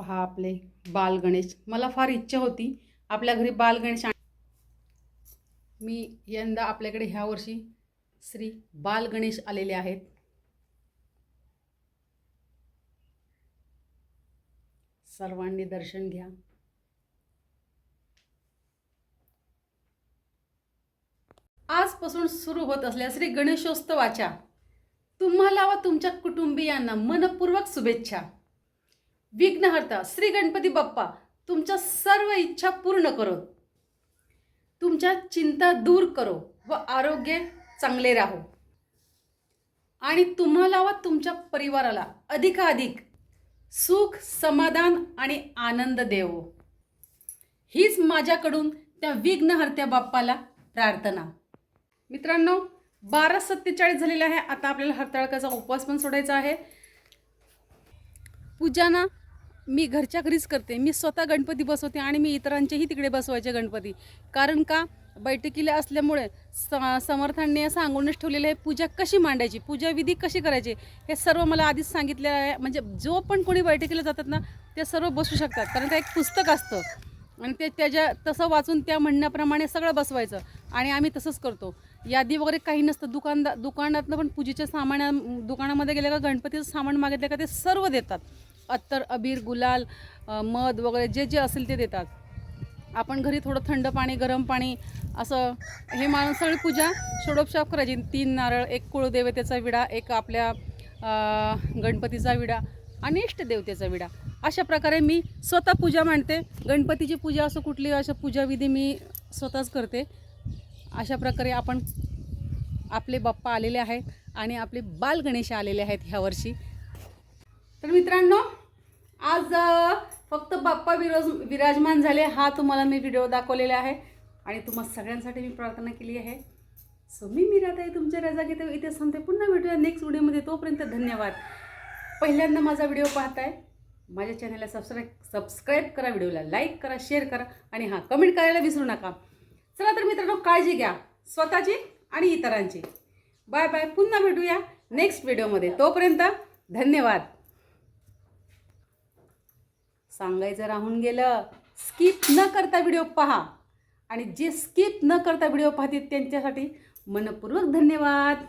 पहा आपले बाल गणेश. मला फार इच्छा होती आपल्या घरी बाल गणेश मी यंदा आपल्याकडे ह्या वर्षी श्री बाल गणेश आलेले आहेत. सर्वांनी दर्शन घ्या. आजपासून सुरू होत असल्या श्री गणेशोत्सवाच्या तुम्हाला व तुमच्या कुटुंबियांना मनपूर्वक शुभेच्छा. विघ्नहर्ता श्री गणपती बाप्पा तुमच्या सर्व इच्छा पूर्ण करो. तुमच्या चिंता दूर करो व आरोग्य चांगले राहो. आणि तुम्हाला व तुमच्या परिवाराला अधिकाधिक सुख समाधान आणि आनंद देवो. हीच माझ्याकडून त्या विघ्नहर्त्या बाप्पाला प्रार्थना. मित्रांनो बारा सत्तेचाळीस झालेला आहे. आता आपल्याला हरताळकाचा उपवास पण सोडायचा आहे. पूजा ना मी घरच्या घरीच करते. मी स्वतः गणपती बसवते आणि मी इतरांचेही तिकडे बसवायचे गणपती. कारण का? बैठकीला असल्यामुळे स समर्थांनी सांगूनच ठेवलेलं आहे पूजा कशी मांडायची? पूजा विधी कशी करायची? हे सर्व मला आधीच सांगितलेलं आहे. म्हणजे जो पण कोणी बैठकीला जातात ना ते सर्व बसू शकतात. कारण ते एक पुस्तक असतं. आणि ते त्याच्या तसं वाचून त्या म्हणण्याप्रमाणे सगळं बसवायचं. आणि आम्ही तसंच करतो. यादी वगैरे काही नसतं. दुकानदा दुकानातनं पण पूजेच्या सामान दुकानामध्ये गेल्या का गणपतीचं सामान मागितलं का ते सर्व देतात. अत्तर अबीर गुलाल मध वगैरे जे जे असेल ते देतात. आपण घरी थोडं थंड पाणी गरम पाणी असं हे माणूस सगळी पूजा षोडोपशाप करायची. तीन नारळ एक कुळदेवतेचा विडा एक आपल्या गणपतीचा विडा आणि इष्टदेवतेचा विडा. अशा प्रकारे मी स्वतः पूजा मांडते. गणपतीची पूजा असं कुठली अशा पूजाविधी मी स्वतःच करते. अशा प्रकारे आपण आपले बाप्पा आलेले आहेत आणि आपले बाल गणेश आलेले आहेत ह्या वर्षी. तर मित्रांनो आज फक्त बाप्पा विराज विराजमान झाले. हा तुम्हाला मी व्हिडिओ दाखवलेला आहे. आणि तुम्हा सगळ्यांसाठी मी प्रार्थना केली आहे. सो मी मी राहता आहे तुमच्या रजा घेते. इथे सांगते पुन्हा भेटूया नेक्स्ट व्हिडिओमध्ये तोपर्यंत धन्यवाद. पहिल्यांदा माझा व्हिडिओ पाहताय माझ्या चॅनलला सबस्क्राईब सबस्क्राईब करा व्हिडिओला लाईक करा शेअर करा. आणि हां कमेंट करायला विसरू नका. चला तर मित्रांनो काळजी घ्या. स्वतःची आणि इतरांची. बाय बाय पुन्हा भेटूया नेक्स्ट व्हिडिओमध्ये तोपर्यंत धन्यवाद. सांगायचं राहून गेलं स्किप न करता व्हिडिओ पहा. आणि जे स्किप न करता व्हिडिओ पाहतील त्यांच्यासाठी मनपूर्वक धन्यवाद.